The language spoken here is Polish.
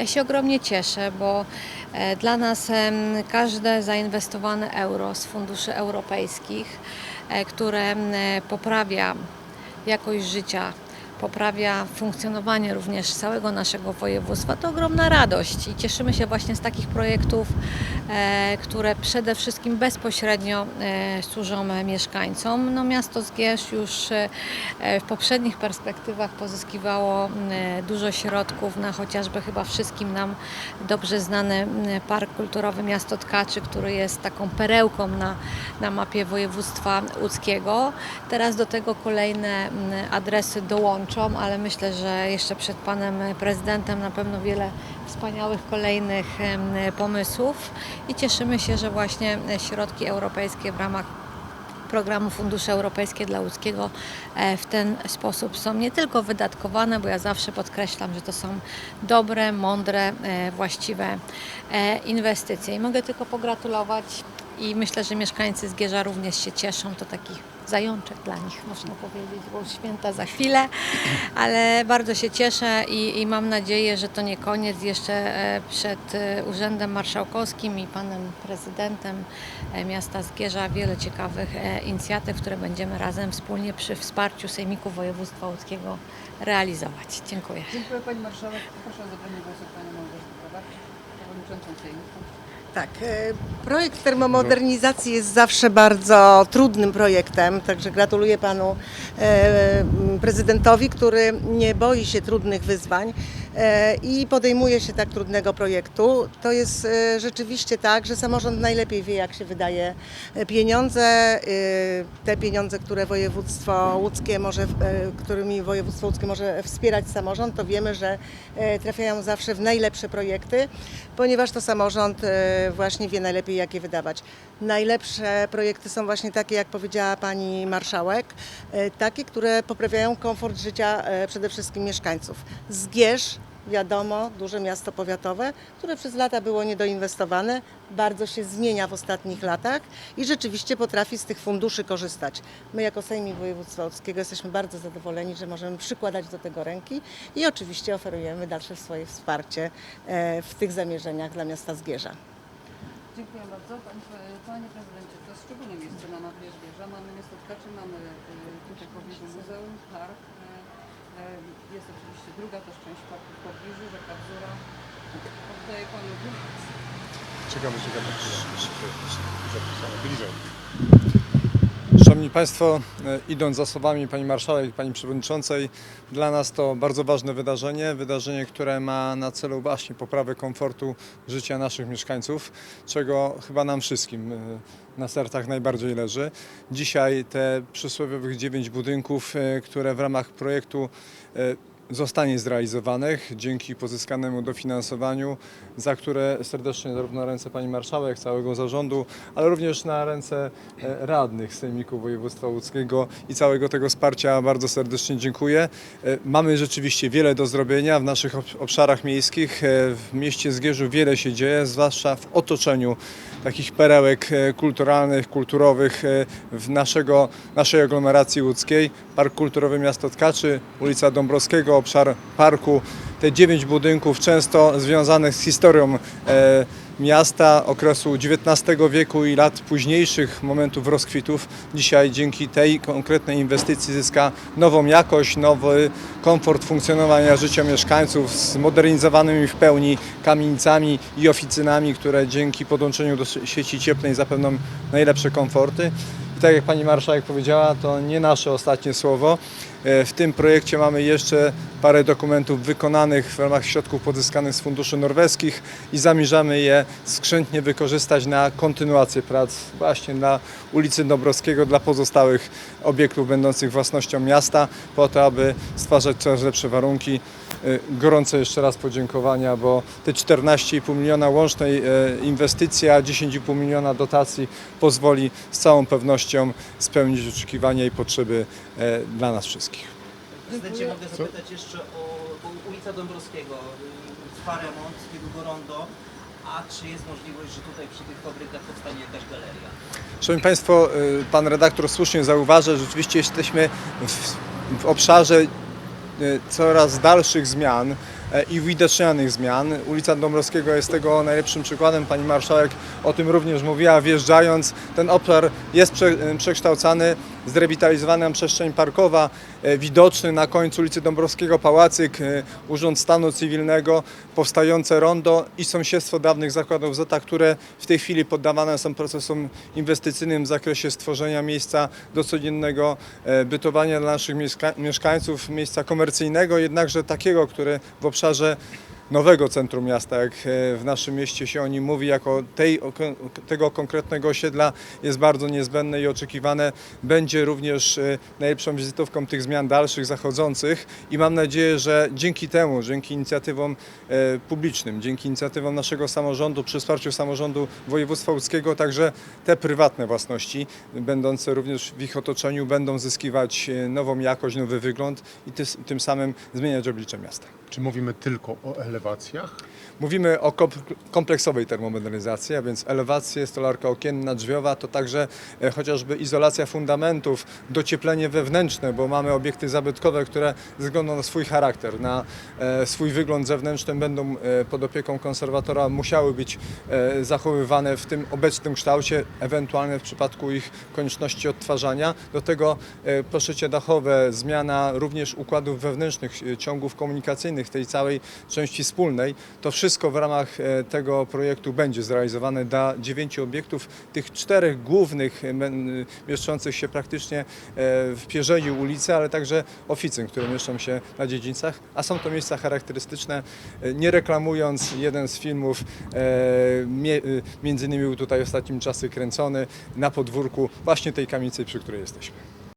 Ja się ogromnie cieszę, bo e, dla nas każde zainwestowane euro z funduszy europejskich, e, które poprawia jakość życia, poprawia funkcjonowanie również całego naszego województwa, to ogromna radość i cieszymy się właśnie z takich projektów, które przede wszystkim bezpośrednio e, służą e, mieszkańcom. No, miasto Zgierz już e, e, w poprzednich perspektywach pozyskiwało e, dużo środków na chociażby chyba wszystkim nam dobrze znany Park Kulturowy Miasto Tkaczy, który jest taką perełką na, na mapie województwa łódzkiego. Teraz do tego kolejne adresy dołączą, ale myślę, że jeszcze przed panem prezydentem na pewno wiele wspaniałych kolejnych pomysłów i cieszymy się, że właśnie środki europejskie w ramach programu Fundusze Europejskie dla Łódzkiego e, w ten sposób są nie tylko wydatkowane, bo ja zawsze podkreślam, że to są dobre, mądre, e, właściwe e, inwestycje. I mogę tylko pogratulować i myślę, że mieszkańcy Zgierza również się cieszą. To taki zajączek dla nich, można powiedzieć, bo święta za chwilę, ale bardzo się cieszę i, i mam nadzieję, że to nie koniec. Jeszcze e, przed e, Urzędem Marszałkowskim i panem prezydentem e, miasta Zgierza wiele ciekawych inicjatyw, które będziemy razem wspólnie przy wsparciu Sejmiku Województwa Łódzkiego realizować. Dziękuję. Dziękuję Pani Marszałek. Proszę o zabranie głosu Panią Małgorzatę Kowak, przewodniczącą Sejmu. Tak, e, projekt termomodernizacji jest zawsze bardzo trudnym projektem, także gratuluję panu e, prezydentowi, który nie boi się trudnych wyzwań i podejmuje się tak trudnego projektu. To jest e, rzeczywiście tak, że samorząd najlepiej wie, jak się wydaje pieniądze. E, Te pieniądze, które województwo łódzkie może, e, którymi województwo łódzkie może wspierać samorząd, to wiemy, że e, trafiają zawsze w najlepsze projekty, ponieważ to samorząd e, właśnie wie najlepiej, jak je wydawać. Najlepsze projekty są właśnie takie, jak powiedziała pani marszałek, e, takie, które poprawiają komfort życia e, przede wszystkim mieszkańców. Zgierz, wiadomo, duże miasto powiatowe, które przez lata było niedoinwestowane, bardzo się zmienia w ostatnich latach i rzeczywiście potrafi z tych funduszy korzystać. My jako Sejmik Województwa Łódzkiego jesteśmy bardzo zadowoleni, że możemy przykładać do tego ręki i oczywiście oferujemy dalsze swoje wsparcie e, w tych zamierzeniach dla miasta Zgierza. Dziękuję bardzo. Panie, Panie Prezydencie, to szczególne miejsce na mapie Żwierza. Mamy miasto Tkaczy, mamy e, tutaj pobliżu muzeum, park. E, e, Jest oczywiście druga też część parku w pobliżu, rzeka Bzura. Oddaję Panu głos. Czekamy, czekamy. Bliżej. Szanowni Państwo, e, idąc za słowami Pani Marszałek i Pani Przewodniczącej, dla nas to bardzo ważne wydarzenie, wydarzenie, które ma na celu właśnie poprawę komfortu życia naszych mieszkańców, czego chyba nam wszystkim e, na sercach najbardziej leży. Dzisiaj te przysłowiowych dziewięć budynków, e, które w ramach projektu zostanie zrealizowanych dzięki pozyskanemu dofinansowaniu, za które serdecznie zarówno na ręce Pani Marszałek, całego zarządu, ale również na ręce e, radnych Sejmiku Województwa Łódzkiego i całego tego wsparcia bardzo serdecznie dziękuję. E, Mamy rzeczywiście wiele do zrobienia w naszych ob- obszarach miejskich. E, W mieście Zgierzu wiele się dzieje, zwłaszcza w otoczeniu takich perełek e, kulturalnych, kulturowych e, w naszego, naszej aglomeracji łódzkiej. Park Kulturowy Miasto Tkaczy, ulica Dąbrowskiego, obszar parku. Te dziewięć budynków często związanych z historią e, miasta okresu XIX wieku i lat późniejszych, momentów rozkwitów. Dzisiaj dzięki tej konkretnej inwestycji zyska nową jakość, nowy komfort funkcjonowania życia mieszkańców z modernizowanymi w pełni kamienicami i oficynami, które dzięki podłączeniu do sieci cieplnej zapewnią najlepsze komforty. I tak jak Pani Marszałek powiedziała, to nie nasze ostatnie słowo. E, W tym projekcie mamy jeszcze parę dokumentów wykonanych w ramach środków pozyskanych z funduszy norweskich i zamierzamy je skrzętnie wykorzystać na kontynuację prac właśnie na ulicy Dąbrowskiego dla pozostałych obiektów będących własnością miasta, po to, aby stwarzać coraz lepsze warunki. E, Gorące jeszcze raz podziękowania, bo te 14,5 miliona łącznej e, inwestycji, a 10,5 miliona dotacji pozwoli z całą pewnością spełnić oczekiwania i potrzeby dla nas wszystkich. Prezydencie, mogę zapytać jeszcze o bo ulica Dąbrowskiego, y, trwa remont, niedługo rondo, a czy jest możliwość, że tutaj przy tych fabrykach powstanie jakaś galeria? Szanowni Państwo, y, Pan redaktor słusznie zauważa, że rzeczywiście jesteśmy w, w obszarze y, coraz dalszych zmian i uwidacznianych zmian. Ulica Dąbrowskiego jest tego najlepszym przykładem. Pani marszałek o tym również mówiła, wjeżdżając. Ten obszar jest e, przekształcany, zrewitalizowana przestrzeń parkowa, e, widoczny na końcu ulicy Dąbrowskiego pałacyk, e, Urząd Stanu Cywilnego, powstające rondo i sąsiedztwo dawnych zakładów ZOTA, które w tej chwili poddawane są procesom inwestycyjnym w zakresie stworzenia miejsca do codziennego e, bytowania dla naszych mieszka- mieszkańców, miejsca komercyjnego, jednakże takiego, które w obszarze obszarze nowego centrum miasta, jak e, w naszym mieście się o nim mówi, jako tej, tego konkretnego osiedla jest bardzo niezbędne i oczekiwane. Będzie również e, najlepszą wizytówką tych zmian dalszych, zachodzących i mam nadzieję, że dzięki temu, dzięki inicjatywom e, publicznym, dzięki inicjatywom naszego samorządu, przy wsparciu samorządu województwa łódzkiego, także te prywatne własności, będące również w ich otoczeniu, będą zyskiwać nową jakość, nowy wygląd i ty, tym samym zmieniać oblicze miasta. Czy mówimy tylko o elewacjach? Mówimy o kom- kompleksowej termomodernizacji, a więc elewacje, stolarka okienna, drzwiowa, to także e, chociażby izolacja fundamentów, docieplenie wewnętrzne, bo mamy obiekty zabytkowe, które ze względu na swój charakter, na e, swój wygląd zewnętrzny będą e, pod opieką konserwatora musiały być zachowywane w tym obecnym kształcie, ewentualnie w przypadku ich konieczności odtwarzania. Do tego poszycie dachowe, zmiana również układów wewnętrznych, ciągów komunikacyjnych, tej całej części wspólnej. To wszystko w ramach e, tego projektu będzie zrealizowane dla dziewięciu obiektów, tych czterech głównych, e, men- mieszczących się praktycznie e, w pierzeniu ulicy, ale także oficyn, które mieszczą się na dziedzińcach, a są to miejsca charakterystyczne. E, Nie reklamując, jeden z filmów, e, e, między innymi był tutaj ostatnim czasy kręcony na podwórku właśnie tej kamienicy, przy której jesteśmy.